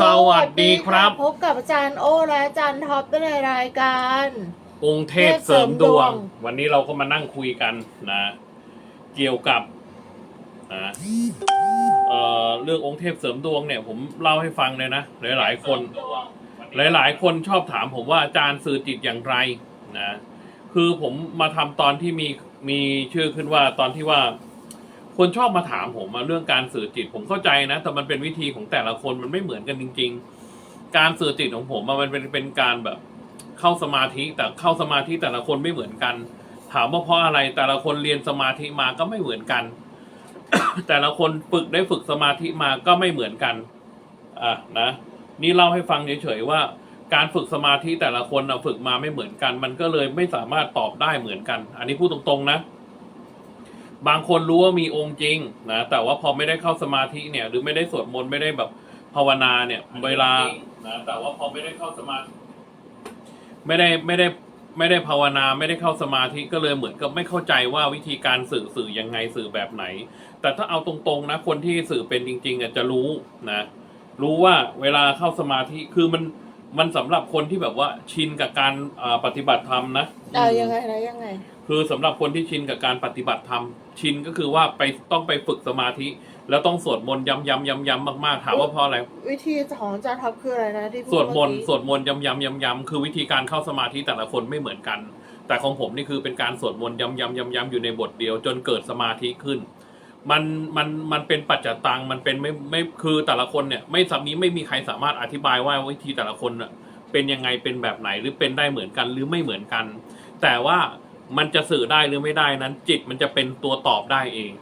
สวัสดีครับ พบกับอาจารย์โอและอาจารย์ท็อปในรายการองค์เทพเสริมดวง วันนี้เราก็มานั่งคุยกันนะ เกี่ยวกับนะเอ่อเรื่ององค์เทพเสริมดวงเนี่ยผมเล่าให้ฟังเลยนะหลาย ๆ คน หลาย ๆ คนชอบถามผมว่าอาจารย์สื่อจิตอย่างไรนะ คือผมมาทำตอนที่มีมีชื่อขึ้นว่าตอนที่ว่า คนชอบมาถามผมมาเรื่องการสื่อจิตผมเข้าใจนะ แต่มันเป็นวิธีของแต่ละคนมันไม่เหมือนกันจริง ๆ การสื่อจิตของผมมันเป็นเป็นการแบบเข้าสมาธิแต่เข้าสมาธิแต่ละคนไม่เหมือนกัน ถามว่าเพราะอะไรแต่ละคนเรียนสมาธิมาก็ไม่เหมือนกัน แต่ละคนฝึกได้ฝึกสมาธิมาก็ไม่เหมือนกันอะนะนี่เล่าให้ฟังเฉยๆว่าการฝึกสมาธิแต่ละคนฝึกมาไม่เหมือนกัน มันก็เลยไม่สามารถตอบได้เหมือนกัน อันนี้พูดตรงๆนะ บางคนรู้ว่ามีองค์จริงนะแต่ว่าพอไม่ได้เข้าสมาธิเนี่ย หรือไม่ได้สวดมนต์ไม่ได้แบบภาวนาเนี่ย เวลานะแต่ว่าพอไม่ได้เข้าสมาธิไม่ได้ไม่ได้ไม่ได้ภาวนาไม่ได้เข้าสมาธิก็เลยเหมือนกับไม่เข้าใจว่าวิธีการสื่อสื่อยังไงสื่อแบบไหน แต่ถ้าเอาตรงๆนะ คนที่สื่อเป็นจริงๆอะจะรู้นะ รู้ว่าเวลาเข้าสมาธิคือมันมันสำหรับคนที่แบบว่าชินกับการปฏิบัติธรรมนะเอายังไงนะยังไง คือสำหรับคนที่ชินกับการปฏิบัติธรรมชินก็คือว่าไปต้องไปฝึกสมาธิ แล้วต้องสวดมนต์ย้ำย้ำย้ำย้ำมากๆถามว่าเพราะอะไรวิธีของอาจารย์ท็อปคืออะไรนะที่พูสวดมนต์เอกี้สวดมนต์ย้ำย้ำย้ำย้ำคือวิธีการเข้าสมาธิแต่ละคนไม่เหมือนกัน แต่ของผมนี่คือเป็นการสวดมนต์ย้ำย้ำย้ำย้ำอยู่ในบทเดียว จนเกิดสมาธิขึ้น มันมันมันเป็นปัจจตังมันเป็นไม่ไม่คือแต่ละคนเนี่ยไม่สามีไม่มีใครสามารถอธิบายว่าวิธีแต่ละคนน่ะเป็นยังไงเป็นแบบไหนหรือเป็นได้เหมือนกันหรือไม่เหมือนกัน แต่ว่า มันจะสื่อได้หรือไม่ได้นั้น จิตมันจะเป็นตัวตอบได้เอง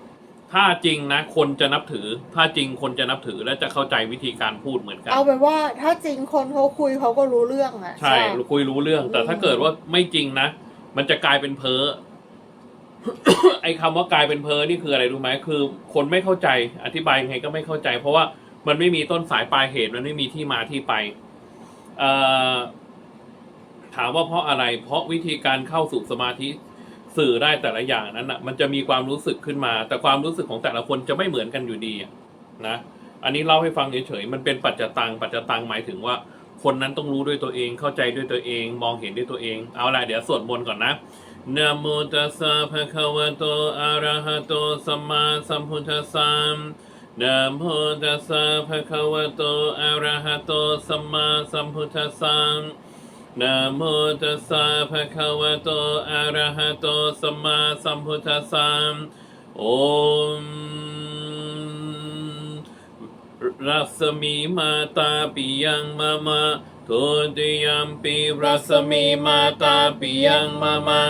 ถ้าจริงนะคนจะนับถือ ถ้าจริงคนจะนับถือและจะเข้าใจวิธีการพูดเหมือนกัน เอาเป็นว่าถ้าจริงคนเขาคุยเขาก็รู้เรื่องอะใช่คุยรู้เรื่อง แต่ถ้าเกิดว่าไม่จริงนะมันจะกลายเป็นเพ้อไอ้คำว่ากลายเป็นเพ้อนี่คืออะไรรู้ไหมคือ คนไม่เข้าใจอธิบายยังไงก็ไม่เข้าใจ เพราะว่ามันไม่มีต้นสายปลายเหตุมันไม่มีที่มาที่ไป เอ่อ ถามว่าเพราะอะไร เพราะวิธีการเข้าสู่สมาธิสื่อได้แต่ละอย่างนั้นอะ มันจะมีความรู้สึกขึ้นมา แต่ความรู้สึกของแต่ละคนจะไม่เหมือนกันอยู่ดีนะ อันนี้เล่าให้ฟังเฉยๆ มันเป็นปัจจตัง ปัจจตังหมายถึงว่า คนนั้นต้องรู้ด้วยตัวเอง เข้าใจด้วยตัวเอง มองเห็นด้วยตัวเอง เอาล่ะเดี๋ยวสวดมนต์ก่อนนะนะโมตัสสะภะคะวะโต อะระหะโต สัมมาสัมพุทธัสสะนะโมตัสสะภะคะวะโต อะระหะโต สัมมาสัมพุทธัสสะ นะโมตัสสะภะคะวะโต อะระหะโต สัมมาสัมพุทธัสสะโอมรัศมีมาตาปิยังมามาโทติยัมปีรัศมีมาตาปิยังมามา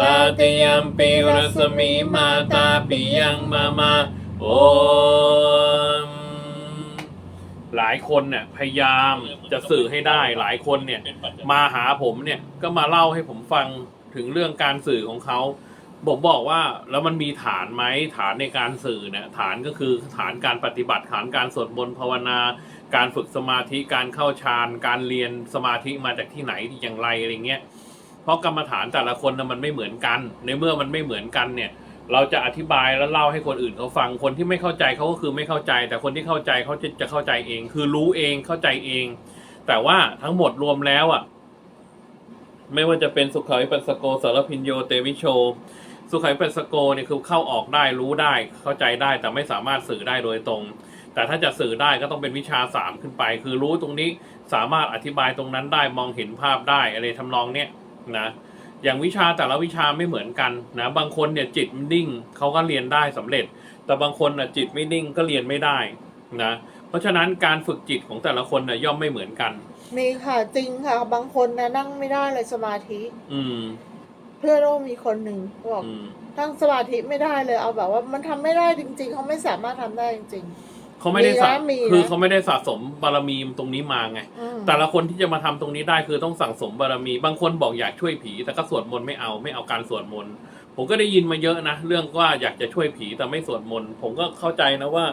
ตาติยัมปีรัศมีมาตาปิยังมามาโอม หลายคนเนี่ยพยายามจะสื่อให้ได้หลายคนเนี่ย มาหาผมเนี่ยก็มาเล่าให้ผมฟังถึงเรื่องการสื่อของเขาผมบอกว่าแล้วมันมีฐานไหมฐานในการสื่อเนี่ยฐานก็คือฐานการปฏิบัติฐานการสวดมนต์ภาวนา การฝึกสมาธิการเข้าฌานการเรียนสมาธิมาจากที่ไหนอย่างไรอะไรเงี้ยเพราะกรรมฐานแต่ละคนนะมันไม่เหมือนกัน ในเมื่อมันไม่เหมือนกันเนี่ย เราจะอธิบายแล้วเล่าให้คนอื่นเขาฟัง คนที่ไม่เข้าใจเขาก็คือไม่เข้าใจ แต่คนที่เข้าใจเขาจะจะเข้าใจเอง คือรู้เองเข้าใจเอง แต่ว่าทั้งหมดรวมแล้วอะ ไม่ว่าจะเป็นสุขวิปัสสโกสารพินโยเตวิโช สุขวิปัสสโกเนี่ยคือเข้าออกได้รู้ได้เข้าใจได้ แต่ไม่สามารถสื่อได้โดยตรง แต่ถ้าจะสื่อได้ก็ต้องเป็นวิชาสามขึ้นไป คือรู้ตรงนี้สามารถอธิบายตรงนั้นได้มองเห็นภาพได้อะไรทำนองเนี้ยนะ อย่างวิชาแต่ละวิชาไม่เหมือนกันนะบางคนเนี่ยจิตมันนิ่งเขาก็เรียนได้สำเร็จ แต่บางคนน่ะจิตไม่นิ่งก็เรียนไม่ได้นะเพราะฉะนั้นการฝึกจิตของแต่ละคนน่ะย่อมไม่เหมือนกันมีค่ะจริงค่ะ บางคนนะนั่งไม่ได้เลยสมาธิ อืม เพื่อนโอ้มีคนหนึ่งบอกอืมตั้งสมาธิไม่ได้เลยเอาแบบว่า มันทำไม่ได้จริง ๆเขาไม่สามารถทำได้จริง เขาไม่ได้สะมีนะมีนะ คือเขาไม่ได้สะสมบารมีตรงนี้มาไงๆอืมแต่ละคนที่จะมาทำตรงนี้ได้คือต้องสั่งสมบารมี บางคนบอกอยากช่วยผี แต่ก็สวดมนต์ไม่เอาไม่เอาการสวดมนต์ผมก็ได้ยินมาเยอะนะ เรื่องว่าอยากจะช่วยผีแต่ไม่สวดมนต์ผมก็เข้าใจนะว่า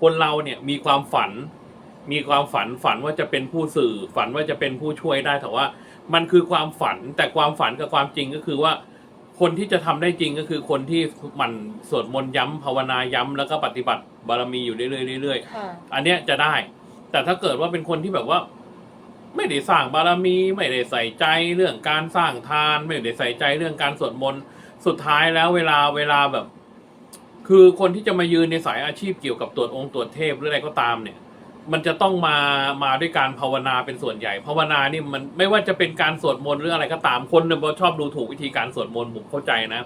คนเราเนี่ยมีความฝัน มีความฝันฝันว่าจะเป็นผู้สื่อ ฝันว่าจะเป็นผู้ช่วยได้แต่ว่า มันคือความฝันแต่ความฝันกับความจริงก็คือว่า คนที่จะทำได้จริงก็คือคนที่หมันสวดมนต์ย้ำภาวนาย้ำแล้วก็ปฏิบัติบารมีอยู่เรื่อยๆเรื่อยๆค่ะอันเนี้ยจะได้ แต่ถ้าเกิดว่าเป็นคนที่แบบว่า ไม่ได้สร้างบารมีไม่ได้ใส่ใจเรื่องการสร้างทาน ไม่ได้ใส่ใจเรื่องการสวดมนต์สุดท้ายแล้วเวลาเวลาแบบ คือคนที่จะมายืนในสายอาชีพเกี่ยวกับตรวจองค์ตรวจเทพหรืออะไรก็ตามเนี่ย มันจะต้องมามาด้วยการภาวนาเป็นส่วนใหญ่ภาวนานี่มันไม่ว่าจะเป็นการสวดมนต์หรืออะไรก็ตามคนเนี่ยชอบดูถูกวิธีการสวดมนต์ผมเข้าใจนะ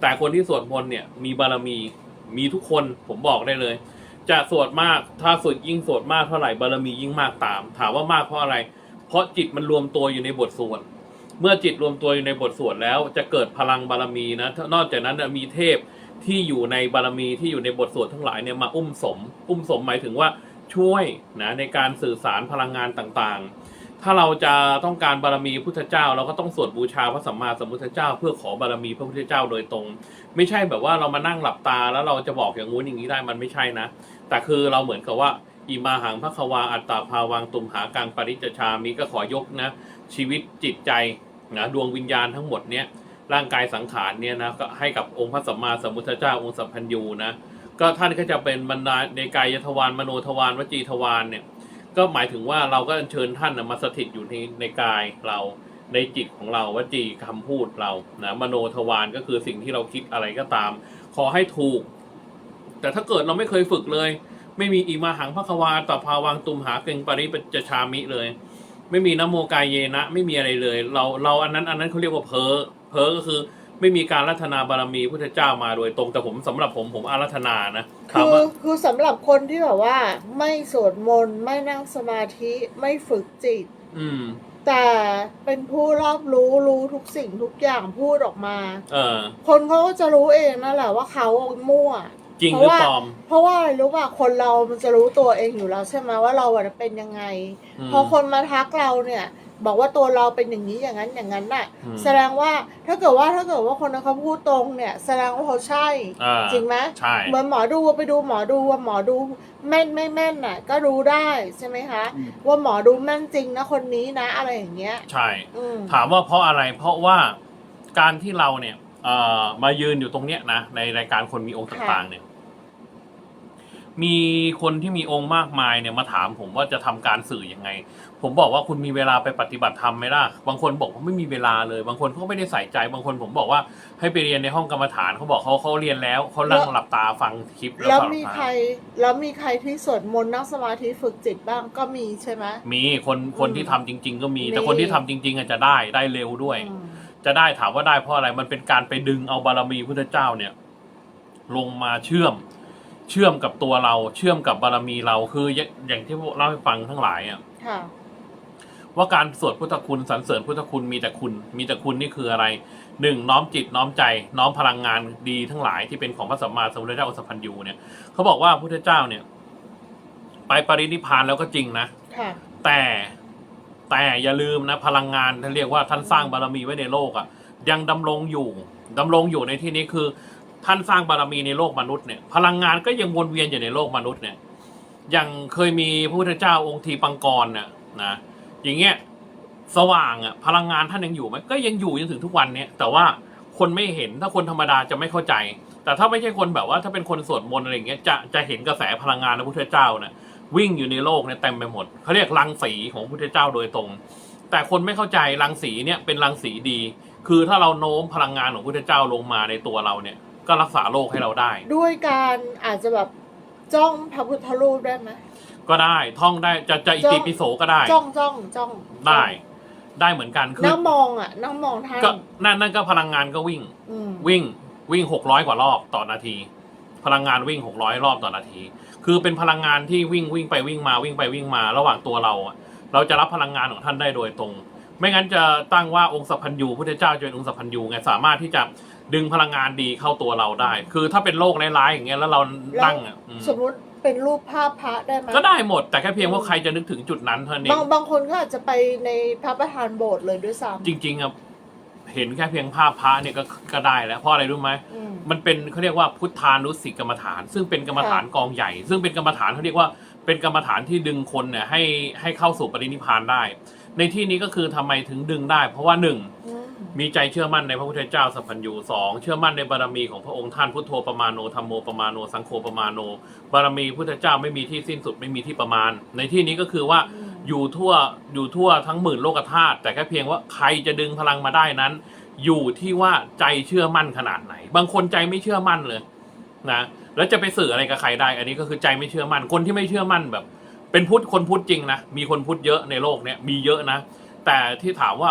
แต่คนที่สวดมนต์เนี่ยมีบารมีมีทุกคนผมบอกได้เลย จะสวดมากถ้าสวดยิ่งสวดมากเท่าไหร่บารมียิ่งมากตาม ถามว่ามากเพราะอะไร เพราะจิตมันรวมตัวอยู่ในบทสวดเมื่อจิตรวมตัวอยู่ในบทสวดแล้วจะเกิดพลังบารมีนะนอกจากนั้นนะมีเทพที่อยู่ในบารมีที่อยู่ในบทสวดทั้งหลายเนี่ยมาอุ้มสม อุ้มสมหมายถึงว่า ช่วยนะในการสื่อสารพลังงานต่างๆ ถ้าเราจะต้องการบารมีพุทธเจ้า เราก็ต้องสวดบูชาพระสัมมาสัมพุทธเจ้า เพื่อขอบารมีพระพุทธเจ้าโดยตรง ไม่ใช่แบบว่าเรามานั่งหลับตาแล้วเราจะบอกอย่างงู้นอย่างนี้ได้มันไม่ใช่นะ แต่คือเราเหมือนกับว่าอิมาหังพระควาอัตตาภาวังตุมหากังปริจชามีก็ขอยกนะชีวิตจิตใจนะดวงวิญญาณทั้งหมดเนี้ยร่างกายสังขารเนี่ยนะก็ให้กับองค์พระสัมมาสัมพุทธเจ้าองค์สัพพัญญูนะ ก็ท่านก็จะเป็นบรรดาในกายทวารมโนทวารวจีทวารเนี่ย ก็หมายถึงว่าเราก็เชิญท่านมาสถิตอยู่ในในกายเราในจิตของเราวจีคำพูดเรานะมโนทวารก็คือสิ่งที่เราคิดอะไรก็ตาม ขอให้ถูก แต่ถ้าเกิดเราไม่เคยฝึกเลย ไม่มีอีมาหังพระควาต่อภาวังตุมหาเกงปริปจชามิเลย ไม่มีนโมกายเยนะ ไม่มีอะไรเลย เราเราอันนั้นอันนั้นเขาเรียกว่าเพอเพอก็คือ ไม่มีการรัตนาบารมีพุทธเจ้ามาโดยตรงแต่ผมสำหรับผมผมอารัธนานะถามคือว่าคือสำหรับคนที่แบบว่า ไม่สวดมนต์ไม่นั่งสมาธิไม่ฝึกจิต อืม แต่เป็นผู้รอบรู้รู้ทุกสิ่งทุกอย่างพูดออกมา เออ คนเขาก็จะรู้เองนั่นแหละว่าเขามั่ว จริงหรือปลอม เพราะว่าอะไรรู้ป่ะคนเรามันจะรู้ตัวเองอยู่แล้วใช่ไหมว่าเราอะเป็นยังไง อืม พอคนมาทักเราเนี่ย บอกว่าตัวเราเป็นอย่างนี้อย่างนั้นอย่างนั้นน่ะ อืม แสดงว่าถ้าเกิดว่าถ้าเกิดว่าคนนั้นเขาพูดตรงเนี่ย แสดงว่าเขาใช่ อ่าจริงไหมใช่ เหมือนหมอดูไปดูหมอดูว่าหมอดูแม่นไม่แม่นน่ะ ก็รู้ได้ใช่ไหมคะ อืม ว่าหมอดูแม่นจริงนะคนนี้นะ อะไรอย่างเงี้ย ใช่ อืม ถามว่าเพราะอะไร เพราะว่าการที่เราเนี่ยเอ่อมายืนอยู่ตรงเนี้ยนะในรายการคนมีองค์ต่างๆเนี่ย มีคนที่มีองค์มากมายเนี่ยมาถามผมว่าจะทำการสื่อยังไง ผมบอกว่าคุณมีเวลาไปปฏิบัติธรรมไหมล่ะ บางคนบอกว่าไม่มีเวลาเลย บางคนเขาไม่ได้ใส่ใจ บางคนผมบอกว่าให้ไปเรียนในห้องกรรมฐานเขาบอกเขาเขาเรียนแล้วเขานั่งหลับตาฟังคลิปแล้วแล้วก็หลัมีบตาใคร แล้วมีใครที่สวดมนต์นั่งสมาธิฝึกจิตบ้างก็มีใช่ไหมมีคนคนอืมที่ทำจริง ๆ ก็มี แต่มีคนที่ทำจริง ๆอาจจะได้ได้เร็วด้วยอืมจะได้ถามว่าได้เพราะอะไรมันเป็นการไปดึงเอาบารมีพุทธเจ้าเนี่ย ลงมาเชื่อม เชื่อมกับตัวเราเชื่อมกับบารมีเราคืออย่างอย่างที่เล่าให้ฟังทั้งหลายอะค่ะ ว่าการสวดพุทธคุณสรรเสริญพุทธคุณมีแต่คุณ มีแต่คุณนี่คืออะไรหนึ่งน้อมจิตน้อมใจ น้อมพลังงานดีทั้งหลายที่เป็นของพระสัมมาสัมพุทธเจ้าอสพันยูเนี่ยเขาบอกว่าพุทธเจ้าเนี่ย ไปปรินิพพานแล้วก็จริงนะค่ะ แต่แต่อย่าลืมนะพลังงานท่านเรียกว่าท่านสร้างบารมีไว้ในโลกอะ่ะยังดำรงอยู่ดำรงอยู่ในที่นี้คือ ท่านสร้างบารมีในโลกมนุษย์เนี่ยพลังงานก็ยังวนเวียนอยู่ในโลกมนุษย์เนี่ยอย่างเคยมีพระพุทธเจ้าองค์ทีปังกรน่ะนะอย่างเงี้ยสว่างอะพลังงานท่านยังอยู่ไหมก็ยังอยู่จนถึงทุกวันเนี่ยแต่ว่าคนไม่เห็นถ้าคนธรรมดาจะไม่เข้าใจ แต่ถ้าไม่ใช่คนแบบว่าถ้าเป็นคนสวดมนต์อะไรอย่างเงี้ยจะจะเห็นกระแสพลังงานพระพุทธเจ้านะวิ่งอยู่ในโลกเนี่ยเต็มไปหมดเขาเรียกรังสีของพระพุทธเจ้าโดยตรง แต่คนไม่เข้าใจรังสีเนี่ยเป็นรังสีดี คือถ้าเราโน้มพลังงานของพระพุทธเจ้าลงมาในตัวเราเนี่ย ก็รักษาโรคให้เราได้ ด้วยการอาจจะแบบจ้องพระพุทธรูปได้ไหม ก็ได้ท่องได้จะจะอิติปิโสก็ได้ จ้องจ้องจ้องได้ ได้เหมือนกันคือนั่งมองอะนั่งมองท่านก็นั่นนั่นก็พลังงานก็วิ่ง อืมวิ่งวิ่งหกร้อยกว่ารอบต่อนาที พลังงานวิ่งหกร้อยรอบต่อนาที คือเป็นพลังงานที่วิ่งวิ่งไปวิ่งมาวิ่งไปวิ่งมา ระหว่างตัวเราอะเราจะรับพลังงานของท่านได้โดยตรง ไม่งั้นจะตั้งว่าองค์สัพพัญญูพุทธเจ้าจะเป็นองค์สัพพัญญูไงสามารถที่จะ ดึงพลังงานดีเข้าตัวเราได้ คือถ้าเป็นโรคร้ายๆอย่างเงี้ยแล้วเรานั่งอะอืมสมมุติเป็นรูปภาพพระได้ไหมก็ได้หมด แต่แค่เพียงว่าใครจะนึกถึงจุดนั้นเท่านั้นเอบางงบางคนก็อาจจะไปในพระประธานโบสถ์เลยด้วยซ้จริงๆอะเห็นแค่เพียงภาพพระเนี่ยก็ก็ได้แล้วเพราะอะไรรู้ไหมำอืม มันเป็นเขาเรียกว่าพุทธานุสติกรรมฐาน ซึ่งเป็นกรรมฐานกองใหญ่ ซึ่งเป็นกรรมฐานเขาเรียกว่าเป็นกรรมฐานที่ดึงคนเนี่ยให้ให้เข้าสู่ปรินิพพานได้ ในที่นี้ก็คือทำไมถึงดึงได้ เพราะว่าหนึ่ง อืม มีใจเชื่อมั่นในพระพุทธเจ้าสัพพัญญูสองเชื่อมั่นในบารมีของพระองค์ท่านพุทโธปมาโนธรรมโมปมาโนสังโฆปมาโน บารมีพุทธเจ้าไม่มีที่สิ้นสุดไม่มีที่ประมาณ ในที่นี้ก็คือว่าอยู่ทั่วอยู่ทั่วทั้งหมื่นโลกธาตุแต่แค่เพียงว่าใครจะดึงพลังมาได้นั้น อยู่ที่ว่าใจเชื่อมั่นขนาดไหน บางคนใจไม่เชื่อมั่นเลยนะแล้วจะไปสื่ออะไรกับใครได้ อันนี้ก็คือใจไม่เชื่อมั่นคนที่ไม่เชื่อมั่นแบบ เป็นพุทธคนพุทธจริงนะมีคนพุทธเยอะในโลกเนี้ยมีเยอะนะแต่ที่ถามว่า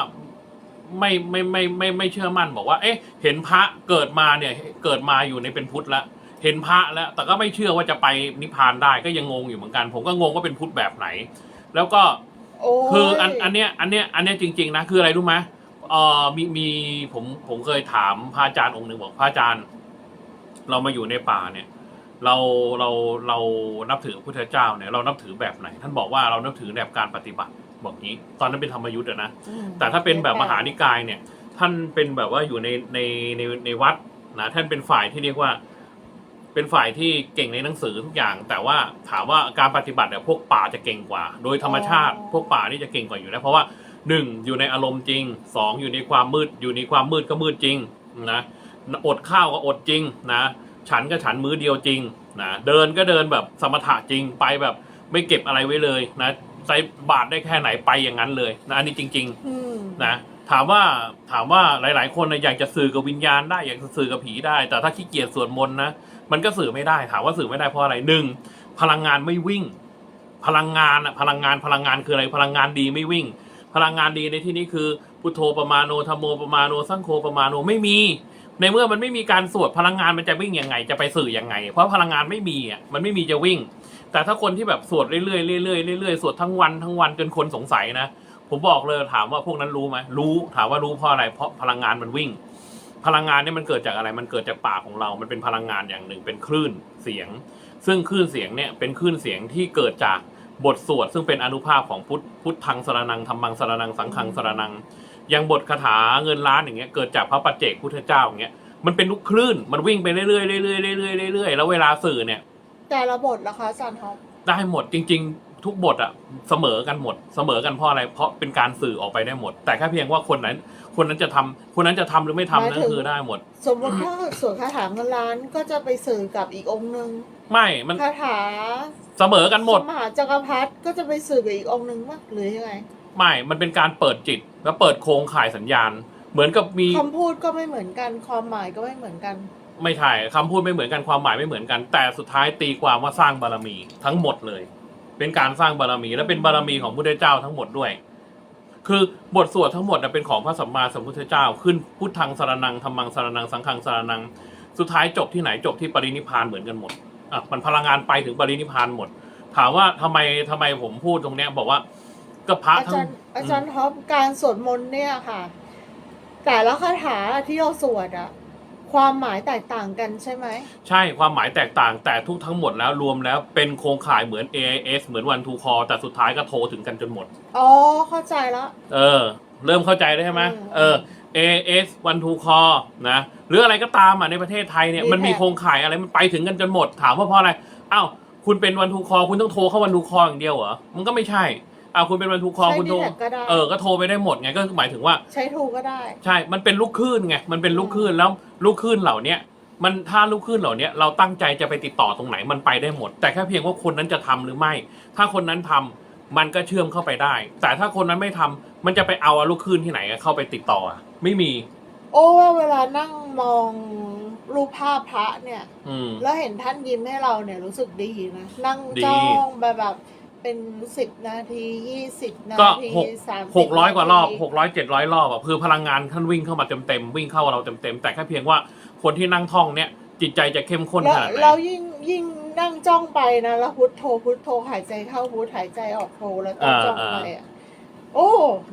ไม่ไม่ไม่ไม่ไม่เชื่อมั่นบอกว่า เอ๊ะ เห็นพระเกิดมาเนี่ย เกิดมาอยู่ในเป็นพุทธแล้วเห็นพระแล้ว แต่ก็ไม่เชื่อว่าจะไปนิพพานได้ก็ยังงงอยู่เหมือนกัน ผมก็งงว่าเป็นพุทธแบบไหน แล้วก็โอ้ยคืออันอันเนี้ยอันเนี้ยอันเนี้ยจริง ๆ นะ คืออะไรรู้ไหมเออมีมีผมผมเคยถามพระอาจารย์องค์หนึ่งบอกพระอาจารย์ เรามาอยู่ในป่าเนี่ย เราเราเรานับถือพระพุทธเจ้าเนี่ย เรานับถือแบบไหน ท่านบอกว่าเรานับถือแบบการปฏิบัติ บอกงี้ ตอนนั้นเป็นธรรมยุทธ์อะนะอืมแต่ถ้าเป็นแบบมหานิกายเนี่ย ท่านเป็นแบบว่าอยู่ในในในในวัดนะท่านเป็นฝ่ายที่เรียกว่า เป็นฝ่ายที่เก่งในหนังสือทุกอย่าง แต่ว่าถามว่าการปฏิบัติเนี่ยพวกป่าจะเก่งกว่า โดยธรรมชาติพวกป่านี่จะเก่งกว่าอยู่แล้วเพราะว่าหนึ่งอยู่ในอารมณ์จริงสองอยู่ในความมืดอยู่ในความมืดก็มืดจริงนะอดข้าวก็อดจริงนะฉันก็ฉันมื้อเดียวจริงนะเดินก็เดินแบบสมถะจริงไปแบบไม่เก็บอะไรไว้เลยนะ ใส่บาตรได้แค่ไหนไปอย่างนั้นเลยนะอันนี้จริงๆอืมนะถามว่าถามว่าหลาย ๆ คนนะอยากจะสื่อกับวิญญาณได้อยากจะสื่อกับผีได้ แต่ถ้าขี้เกียจสวดมนต์นะมันก็สื่อไม่ได้ ถามว่าสื่อไม่ได้เพราะอะไรหนึ่งพลังงานไม่วิ่ง พลังงานอะพลังงานพลังงานคืออะไรพลังงานดีไม่วิ่ง พลังงานดีในที่นี้คือพุทโธปมาโนธรรมโมปมาโนสังโฆปมาโนไม่มี ในเมื่อมันไม่มีการสวดพลังงานมันจะวิ่งยังไง จะไปสื่อยังไง เพราะพลังงานไม่มีอะมันไม่มีจะวิ่ง แต่ถ้าคนที่แบบสวดเรื่อยๆเรื่อยๆเรื่อยๆสวดทั้งวันทั้งวันจนคนสงสัยนะผมบอกเลยถามว่าพวกนั้นรู้ไหมรู้ถามว่ารู้เพราะอะไรเพราะพลังงานมันวิ่ง พลังงานเนี่ยมันเกิดจากอะไร มันเกิดจากปากของเรา มันเป็นพลังงานอย่างหนึ่ง เป็นคลื่นเสียง ซึ่งคลื่นเสียงเนี่ยเป็นคลื่นเสียงที่เกิดจากบทสวดซึ่งเป็นอนุภาพของพุทธพุทธังสรนังธรรมังสรนังสังฆังสรนัง อย่างบทคาถาเงินล้านอย่างเงี้ยเกิดจากพระปัจเจกพุทธเจ้าอย่างเงี้ยมันเป็นลูกคลื่นมันวิ่งไปเรื่อยๆเรื่อยๆเรื่อยๆเรื่อยๆแล้วเวลาสื่อเนี่ย แต่ละบทล่ะคะอาจารย์ท็อปได้หมดจริง ๆ ทุกบทอะเสมอกันหมด เสมอกันเพราะอะไรเพราะเป็นการสื่อออกไปได้หมด แต่แค่เพียงว่าคนนั้น คนนั้นจะทำคนนั้นจะทำหรือไม่ทำนั่นคือได้หมด สมมติถ้าสวดคาถาเงินล้านก็จะไปสื่อกับอีกองค์หนึ่งไม่มันคาถาเสมอกันหมด มหาจักรพรรดิก็จะไปสื่อกับอีกองค์หนึ่งมั้งหรือยังไงไม่ มันเป็นการเปิดจิตแล้วเปิดโครงข่ายสัญญาณ เหมือนกับมี คำพูดก็ไม่เหมือนกันความหมายก็ไม่เหมือนกัน ไม่ถ่คำพูดไม่เหมือนกันความหมายไม่เหมือนกัน แต่สุดท้ายตีความว่าสร้างบารมีทั้งหมดเลย เป็นการสร้างบารมีและเป็นบารมีของพระพุทธเจ้าทั้งหมดด้วย คือบทสวดทั้งหมดเป็นของพระสัมมาสัมพุทธเจ้า ขึ้นพุทธังสารนังธรรมังสารนังสังฆังสารนัง สุดท้ายจบที่ไหนจบที่ปรินิพานเหมือนกันหมดอะมันพลังงานไปถึงปรินิพานหมด ถามว่าทำไมทำไมผมพูดตรงเนี้ยบอกว่าก็พระอาทั้จางรย์อาจารย์ท็อปการสวดมนต์เนี่ยค่ะ แต่ละคาถาที่เราสวดอะ ความหมายแตกต่างกันใช่ไหม ใช่ความหมายแตกต่างแต่ทุกทั้งหมดแล้วรวมแล้วเป็นโครงข่ายเหมือน AIS เหมือนวันทูคอแต่สุดท้ายก็โทรถึงกันจนหมด อ๋อ เข้าใจแล้ว เออ เริ่มเข้าใจได้วใช่ไหมอืมเออ AS one two call นะหรืออะไรก็ตามอะในประเทศไทยเนี่ยมีมันมีแท็ก โครงข่ายอะไรมันไปถึงกันจนหมด ถามว่าเพราะอะไรอ้าวคุณเป็นวันทูคอคุณต้องโทรเข้าวันทูคออย่างเดียวเหรอมันก็ไม่ใช่ อ้าวคุณเป็นวันทูคอใช้คุณโทรดีแท็กก็ได้ เออ ก็โทรไปได้หมดไง ก็หมายถึงว่า ใช้ทูก็ได้ ใช่ มันเป็นลูกคลื่นไง มันเป็นลูกคลื่นแล้วลูกคลื่นเหล่าเนี้ยมันถ้าลูกคลื่นเหล่าเนี้ยเราตั้งใจจะไปติดต่อตรงไหนมันไปได้หมด แต่แค่เพียงว่าคนนั้นจะทำหรือไม่ ถ้าคนนั้นทำมันก็เชื่อมเข้าไปได้ แต่ถ้าคนนั้นไม่ทำมันจะไปเอาลูกคลื่นที่ไหนอะเข้าไปติดต่ออะไม่มี โอ้ว่าเวลานั่งมองรูปภาพพระเนี่ย อืม แล้วเห็นท่านยิ้มให้เราเนี่ยรู้สึกดีนะ นั่งดี จ้องแบบแบบ เป็นสิบนาทียี่สิบนาก็ทีหกสามหกร้อยกว่ารอบหกร้อยเจ็ดร้อยรอบอะคือพลังงานท่านวิ่งเข้ามาเต็มเต็มๆวิ่งเข้าเราเต็มเต็มๆแต่แค่เพียงว่าคนที่นั่งท่องเนี้ยจิตใจจะเข้มข้นแล้ขวนาดไหน เรายิ่งยิ่งนั่งจ้องไปนะแล้วพุทโธพุทโธหายใจเข้าพุทหายใจออกโธแล้วก็จ้องไปอะโอ้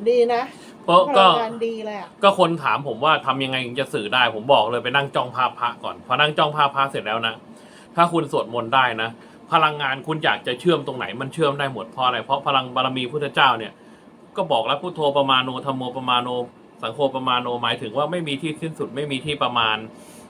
ดีนะเพราะพก็ลังงานดีเลยอะก็คนถามผมว่าทำยังไงถึงจะสื่อได้ ผมบอกเลยไปนั่งจ้องภาพพระก่อน พอนั่งจ้องภาพพระเสร็จแล้วนะ ถ้าคุณสวดมนต์ได้นะ พลังงานคุณอยากจะเชื่อมตรงไหนมันเชื่อมได้หมดเพราะอะไรเพราะพลังบารมีพุทธเจ้าเนี่ย ก็บอกแล้วพุทโธประมาณโนธรรมโมประมาณโน สังโฆประมาณโนหมายถึงว่าไม่มีที่สิ้นสุดไม่มีที่ประมาณ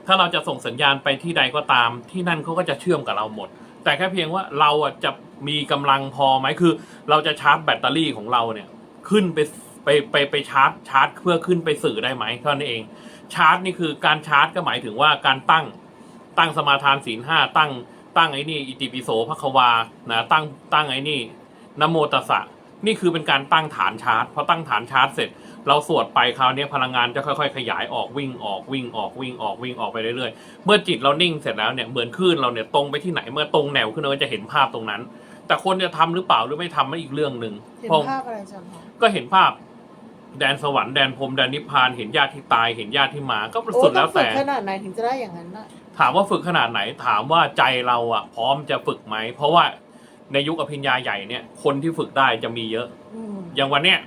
ถ้าเราจะส่งสัญญาณไปที่ใดก็ตาม ที่นั่นเขาก็จะเชื่อมกับเราหมด แต่แค่เพียงว่าเราอะจะมีกำลังพอไหมคือ เราจะชาร์จแบตเตอรี่ของเราเนี่ยขึ้นไปไปไปไปชาร์จชาร์จเพื่อขึ้นไปสื่อได้ไหมเท่านั้นเอง ชาร์จนี่คือการชาร์จก็หมายถึงว่าการตั้งตั้งสมาทานศีลห้าตั้ง ตั้งไอ้นี่อิติปิโสภควานะตั้งตั้งไอ้นี่นะโมตัสสะนี่คือเป็นการตั้งฐานชาร์จพอตั้งฐานชาร์จเสร็จ เราสวดไปคราวนี้พลังงานจะค่อยๆ ขยายออกวิ่งออกวิ่งออกวิ่งออกวิ่งออกไปเรื่อยๆ เมื่อจิตเรานิ่งเสร็จแล้วเนี่ยเหมือนคลื่นเราเนี่ยตรงไปที่ไหนเมื่อตรงแนวขึ้นเราจะเห็นภาพตรงนั้น แต่คนจะทำหรือเปล่าหรือไม่ทำนั่นอีกเรื่องหนึ่งเห็นเพราะภาพอะไรอาจารย์คะก็เห็นภาพ แดนสวรรค์แดนพรหมแดนนิพพานเห็นญาติที่ตายเห็นญาติที่มา ก็โอ้สุดต้แล้อวงฝึแต่กขนาดไหนถึงจะได้อย่างนั้นน่ะ ถามว่าฝึกขนาดไหนถามว่าใจเราอะพร้อมจะฝึกไหม เพราะว่าในยุคอภิญญาใหญ่เนี่ยคนที่ฝึกได้จะมีเยอะอืมอย่างวันเนี้ย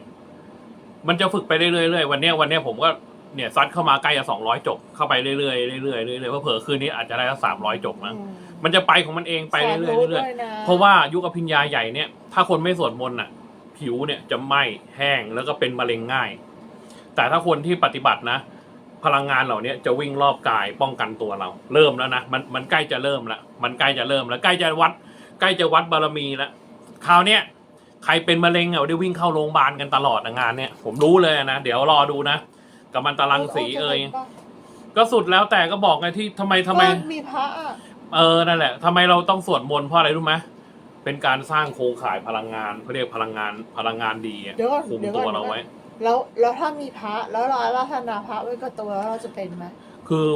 มันจะฝึกไปเรื่อยๆวันเนี้ยวันเนี้ยผมก็เนี่ยซัดเข้ามาใกล้จะสองร้อยจบเข้าไปเรื่อยๆเรื่อยๆเรื่อยๆเพราะเผลอๆคืนนี้อาจจะได้สักสามร้อยจบนะอืมมันจะไปของมันเองไปเรื่อยๆสาธุเรื่อยด้วยนะๆเพราะว่ายุคอภิญญาใหญ่เนี่ยถ้าคนไม่สวดมนต์อะ ผิวเนี่ยจะไหม้แห้งแล้วก็เป็นมะเร็งง่าย แต่ถ้าคนที่ปฏิบัตินะ พลังงานเหล่านี้จะวิ่งรอบกายป้องกันตัวเรา เริ่มแล้วนะมันมันใกล้จะเริ่มแล้วมันใกล้จะเริ่มแล้วใกล้จะวัด ใกล้จะวัดบารมีแล้วคราวเนี้ยใครเป็นมะเร็งอะได้วิ่งเข้าโรงพยาบาลกันตลอดนะงานเนี่ยผมรู้เลยนะเดี๋ยวรอดูนะกับมันตรังสีเอ่ยก็สุดแล้วแต่ก็บอกไงที่ทำไมทำไมก็มีพระอะเออนั่นแหละทำไมเราต้องสวดมนต์เพราะอะไรรู้ไหมเป็นการสร้างโครงข่ายพลังงานเขาเรียกพลังงานพลังงานดีอะเดี๋ยวก่อนคุมเดี๋ยวตัก่วอนเราไว้ แล้วแล้วถ้ามีพระแล้วเราอาราธนาพระไว้กับตัวแล้วเราจะเป็นไหมคือ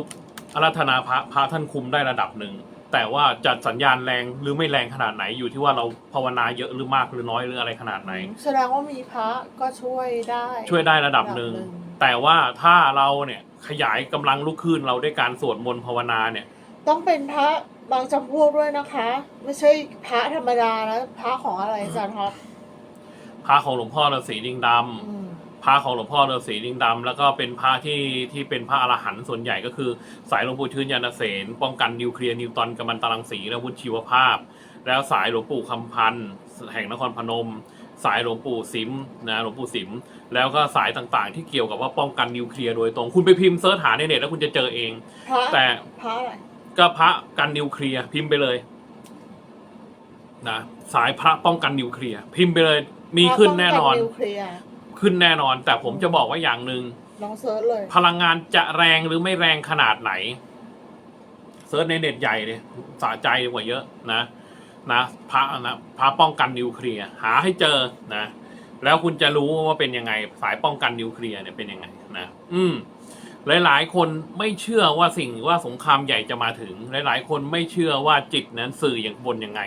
อารัธนาพระพระท่านคุมได้ระดับหนึ่ง แต่ว่าจะสัญญาณแรงหรือไม่แรงขนาดไหนอยู่ที่ว่าเราภาวนาเยอะหรือมากหรือน้อยหรืออะไรขนาดไหน แสดงว่ามีพระก็ช่วยได้ ช่วยได้ระดับหนึ่งแต่ว่าถ้าเราเนี่ยขยายกำลังลุกขึ้นเราด้วยการสวดมนต์ภาวนาเนี่ย ต้องเป็นพระบางจำพวกด้วยนะคะ ไม่ใช่พระธรรมดานะพระของอะไรอาจารย์ครับพระของหลวงพ่อฤาษีลิงดำอืม พระของหลวงพ่อฤาษีลิงดำแล้วก็เป็นพระที่ที่เป็นพระอรหันต์ส่วนใหญ่ก็คือ สายหลวงปู่ชื่นยานเสนป้องกันนิวเคลียร์นิวตรอนกัมมันตรังสีและวุฒิชีวภาพ แล้วสายหลวงปู่คำพันธ์แห่งนครพนม สายหลวงปู่สิมนะหลวงปู่สิม แล้วก็สายต่างๆ ที่เกี่ยวกับว่าป้องกันนิวเคลียร์โดยตรงคุณไปพิมพ์เสิร์ชหาในเน็ตแล้วคุณจะเจอเองพระแต่พระอะไรก็พระกันนิวเคลียร์พิมพ์ไปเลยนะสายพระป้องกันนิวเคลียร์พิมพ์ไปเลยมีขึ้นแน่นอน พระป้งกันิวเคลียร์ขึ้นแน่นอน แต่ผมจะบอกว่าอย่างหนึ่งลองเซิร์ชเลย พลังงานจะแรงหรือไม่แรงขนาดไหน เซิร์ชในเน็ตใหญ่เลยสะใจกว่าเยอะนะนะพระนะพระป้องกันนิวเคลียร์หาให้เจอนะ แล้วคุณจะรู้ว่าเป็นยังไง สายป้องกันนิวเคลียร์เนี่ยเป็นยังไงนะอืมหลาย ๆ คนไม่เชื่อว่าสิ่งว่าสงครามใหญ่จะมาถึง หลาย ๆ คนไม่เชื่อว่าจิตนั้นสื่ออย่างบนยังไง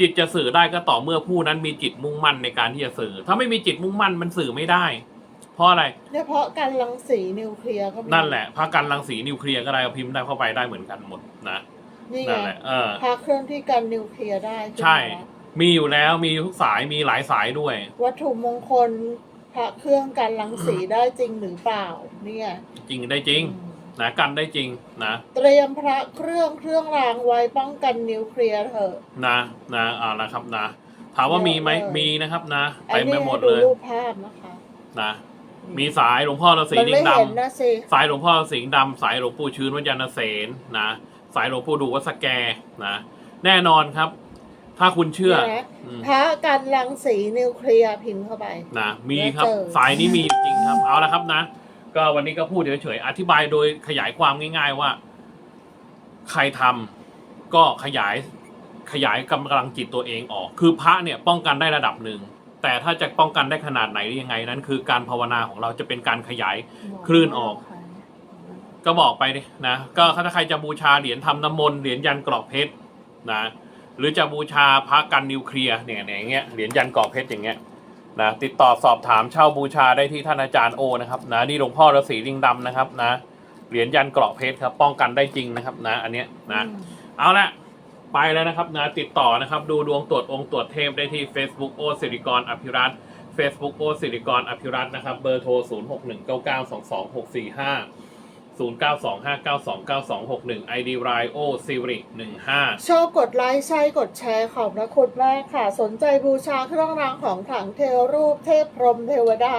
จิตจะสื่อได้ก็ต่อเมื่อผู้นั้นมีจิตมุ่งมั่นในการที่จะสื่อ ถ้าไม่มีจิตมุ่งมั่นมันสื่อไม่ได้ เพราะอะไร เนี่ยเพราะการรังสีนิวเคลียร์ก็มีนั่นแหละพากันรังสีนิวเคลียร์ก็ได้เอาพิมพ์ได้เข้าไปได้เหมือนกันหมดนะนี่ไงนั่นแหละเออพระเครื่องที่กันนิวเคลียร์ได้ใช่มีอยู่แล้วมีทุกสายมีหลายสายด้วย วัตถุมงคลพระเครื่องกันรังสีได้จริงหรือเปล่า เนี่ยจริงได้จริง อืม นะกันได้จริงนะเตรียมพระเครื่องเครื่องรางไว้ป้องกันนิวเคลียร์เถอะนะนะอ่านะครับนะ ถามว่ามีไหมเยอะเลยมีนะครับนะอัเต็นมไปนี้หมให้ดดูเลยรูปภาพนะคะนะมีสายหลวงพ่อฤาษีมันลิไม่งดเห็นนะสิำสายหลวงพ่อสิงห์ดำสายหลวงปู่ชื้นวัดยานเสนนะสายหลวงปู่ดูวัดสแกนะแน่นอนครับ ถ้าคุณเชื่อเนี่ยนะอืมพระกันรังสีนิวเคลียร์พิมพ์เข้าไปนะมีครับเจอสายนี้มีจริงครับเอาละครับนะ ก็วันนี้ก็พูดเฉยๆอธิบายโดยขยายความง่าย ๆว่า ใครทำก็ขยายขยายกำลังจิตตัวเองออก คือพระเนี่ยป้องกันได้ระดับหนึ่ง แต่ถ้าจะป้องกันได้ขนาดไหนหรือยังไงนั้น คือการภาวนาของเราจะเป็นการขยายคลื่นออก ก็บอกไปดินะก็ถ้าใครจะบูชาเหรียญทำน้ำมนต์เหรียญยันกรอบเพชรนะหรือจะบูชาพระกันนิวเคลียร์เนี่ยเนี่ยอย่างเงี้ยเหรียญยันกรอบเพชรอย่างเงี้ย นะติดต่อสอบถามเช่าบูชาได้ที่ท่านอาจารย์โอนะครับนะนี่หลวงพ่อฤาษีลิงดำนะครับนะเหรียญยันกรอบเพชรครับป้องกันได้จริงนะครับนะ อันเนี้ยนะเอาละไปแล้วนะครับนะติดต่อนะครับดูดวงตรวจองค์ตรวจเทพได้ที่ Facebook โอสิริกรอภิรัตน์ Facebook โอสิริกรอภิรัตน์นะครับเบอร์โทร 0 6 1 9 9 2 2 6 4 5 0 9 2 5 9 2 9 2 6 1 ID r i o สิริ15 ชอบกดไลค์ใช่กดแชร์ขอบพระคุณมากค่ะ สนใจบูชาเครื่องรางของขลังเทวรูปเทพพรหมเทวดา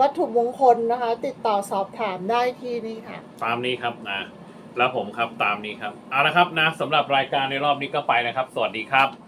วัตถุมงคลนะคะ ติดต่อสอบถามได้ที่นี่ค่ะ ตามนี้ครับนะแล้วผมครับตามนี้ครับ เอาละครับนะสำหรับรายการในรอบนี้ก็ไปนะครับ สวัสดีครับ